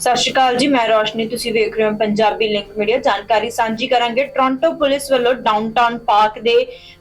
ਸਤਿ ਸ਼੍ਰੀ ਅਕਾਲ ਜੀ, ਮੈਂ ਰੋਸ਼ਨੀ, ਤੁਸੀਂ ਵੇਖ ਰਹੇ ਹੋ ਪੰਜਾਬੀ ਲਿੰਕ ਮੀਡੀਆ ਜਾਣਕਾਰੀ ਸਾਂਝੀ ਕਰਾਂਗੇ। ਟੋਰਾਂਟੋ ਪੁਲਿਸ ਵੱਲੋਂ ਡਾਊਨਟਾਊਨ ਪਾਰਕ ਦੇ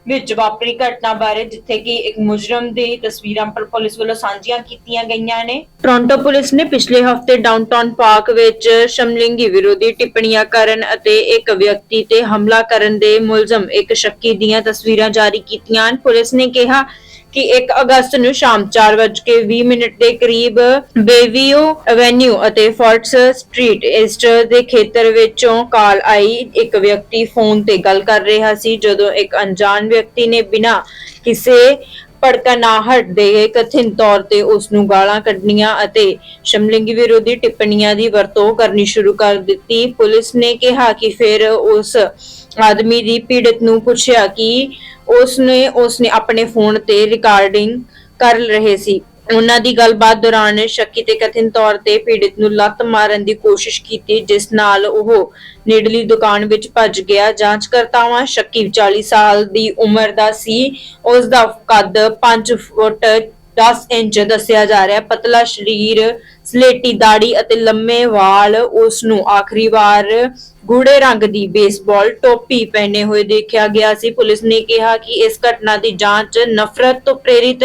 ਵਿੱਚ ਵਾਪਰੀ ਘਟਨਾ ਬਾਰੇ, ਜਿੱਥੇ ਕਿ ਇੱਕ ਮੁਜਰਮ ਦੀ ਤਸਵੀਰਾਂ ਪਰ ਪੁਲਿਸ ਵੱਲੋਂ ਸਾਂਝੀਆਂ ਕੀਤੀਆਂ ਗਈਆਂ ਨੇ। ਟੋਰਾਂਟੋ ਪੁਲਿਸ ਨੇ ਪਿਛਲੇ ਹਫ਼ਤੇ ਡਾਊਨਟਾਊਨ ਪਾਰਕ ਵਿੱਚ ਸ਼ਮਲਿੰਗੀ ਵਿਰੋਧੀ ਟਿੱਪਣੀਆਂ ਕਰਨ ਅਤੇ ਇੱਕ ਵਿਅਕਤੀ ਤੇ ਹਮਲਾ ਕਰਨ ਦੇ ਮੁਲਜ਼ਮ ਇੱਕ ਸ਼ੱਕੀ ਦੀਆਂ ਤਸਵੀਰਾਂ ਜਾਰੀ ਕੀਤੀਆਂ ਹਨ। ਪੁਲਿਸ ਨੇ ਕਿਹਾ ਕਿ 1 ਅਗਸਤ ਨੂੰ ਸ਼ਾਮ 4:20 ਮਿੰਟ ਦੇ ਕਰੀਬ ਬੇਵੀਓ ਐਵੇਨਿਊ ਅਤੇ ਫੋਰਟਸ ਸਟਰੀਟ ਈਸਟ ਦੇ ਖੇਤਰ ਵਿੱਚੋਂ ਕਾਲ ਆਈ। ਇੱਕ ਵਿਅਕਤੀ ਫੋਨ ਤੇ ਗੱਲ ਕਰ ਰਿਹਾ ਸੀ, ਜਦੋਂ ਇੱਕ ਅਣਜਾਣ ਵਿਅਕਤੀ ਨੇ ਬਿਨਾਂ ਕਿਸੇ ਭੜਕਨਾਹਟ ਦੇ ਕਥਿਤ ਤੌਰ ਤੇ ਉਸ ਨੂੰ ਗਾਲਾਂ ਕੱਢਣੀਆਂ ਅਤੇ ਸ਼ਮਲਿੰਗੀ ਵਿਰੋਧੀ ਟਿੱਪਣੀਆਂ ਦੀ ਵਰਤੋਂ ਕਰਨੀ ਸ਼ੁਰੂ ਕਰ ਦਿੱਤੀ। ਪੁਲਿਸ ਨੇ ਕਿਹਾ ਕਿ ਫਿਰ ਉਸ ਆਦਮੀ ਦੀ ਪੀੜਤ ਨੂੰ ਪੁੱਛਿਆ ਕਿ ਉਸ ਨੇ ਉਸ ਨੇ ਆਪਣੇ ਫੋਨ ਤੇ ਰਿਕਾਰਡਿੰਗ ਕਰ ਰਹੇ ਸੀ। ਉਹਨਾਂ ਦੀ ਗੱਲਬਾਤ ਦੌਰਾਨ ਸ਼ੱਕੀ ਤੇ ਕਥਿਤ ਤੌਰ ਤੇ ਪੀੜਤ ਨੂੰ ਲੱਤ ਮਾਰਨ ਦੀ ਕੋਸ਼ਿਸ਼ ਕੀਤੀ, ਜਿਸ ਨਾਲ ਉਹ ਨੇੜਲੀ ਦੁਕਾਨ ਵਿੱਚ ਭੱਜ ਗਿਆ ਜਾਂਚਕਰਤਾਵਾਂ ਸ਼ੱਕੀ 40 ਸਾਲ ਦੀ ਉਮਰ ਦਾ ਸੀ ਉਸ ਦਾ ਕੱਦ 5 ਫੁੱਟ 10 ਇੰਚ ਦੱਸਿਆ ਜਾ ਰਿਹਾ ਹੈ। ਪਤਲਾ ਸਰੀਰ, ਸਲੇਟੀ ਦਾੜੀ ਅਤੇ ਲੰਮੇ ਵਾਲ ਉਸ ਨੂੰ ਆਖਰੀ ਵਾਰ ਗੂੜੇ ਰੰਗ ਦੀ ਬੇਸਬਾਲ ਟੋਪੀ ਪਹਿਨੇ ਹੋਏ ਦੇਖਿਆ ਗਿਆ ਸੀ। ਪੁਲਿਸ ਨੇ ਕਿਹਾ ਕਿ ਇਸ ਘਟਨਾ ਦੀ ਜਾਂਚ ਨਫ਼ਰਤ ਤੋਂ ਪ੍ਰੇਰਿਤ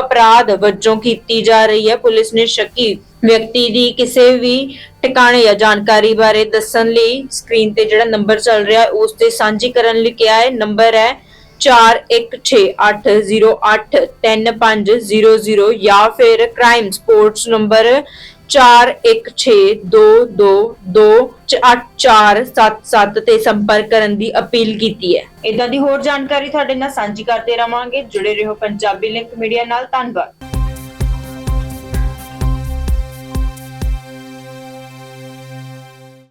ਅਪਰਾਧ ਵਜੋਂ ਕੀਤੀ ਜਾ ਰਹੀ ਹੈ। ਪੁਲਿਸ ਨੇ ਸ਼ੱਕੀ ਵਿਅਕਤੀ ਦੀ ਕਿਸੇ ਵੀ ਟਿਕਾਣੇ ਜਾਂ ਜਾਣਕਾਰੀ ਬਾਰੇ ਦੱਸਣ ਲਈ ਸਕਰੀਨ ਤੇ ਜਿਹੜਾ ਨੰਬਰ ਚੱਲ ਰਿਹਾ, ਉਸ ਤੇ ਸਾਂਝੀ ਕਰਨ ਲਈ ਕਿਹਾ ਹੈ। ਨੰਬਰ ਹੈ 4168083500 ਜਾਂ ਫਿਰ ਕ੍ਰਾਈਮ ਸਪੋਰਟਸ ਨੰਬਰ 4162228477 ਤੇ ਸੰਪਰਕ ਕਰਨ ਦੀ ਅਪੀਲ ਕੀਤੀ ਹੈ। ਇਦਾਂ ਦੀ ਹੋਰ ਜਾਣਕਾਰੀ ਤੁਹਾਡੇ ਨਾਲ ਸਾਂਝੀ ਕਰਦੇ ਰਵਾਂਗੇ। ਜੁੜੇ ਰਹੋ ਪੰਜਾਬੀ ਲਿੰਕ ਮੀਡੀਆ ਨਾਲ। ਧੰਨਵਾਦ।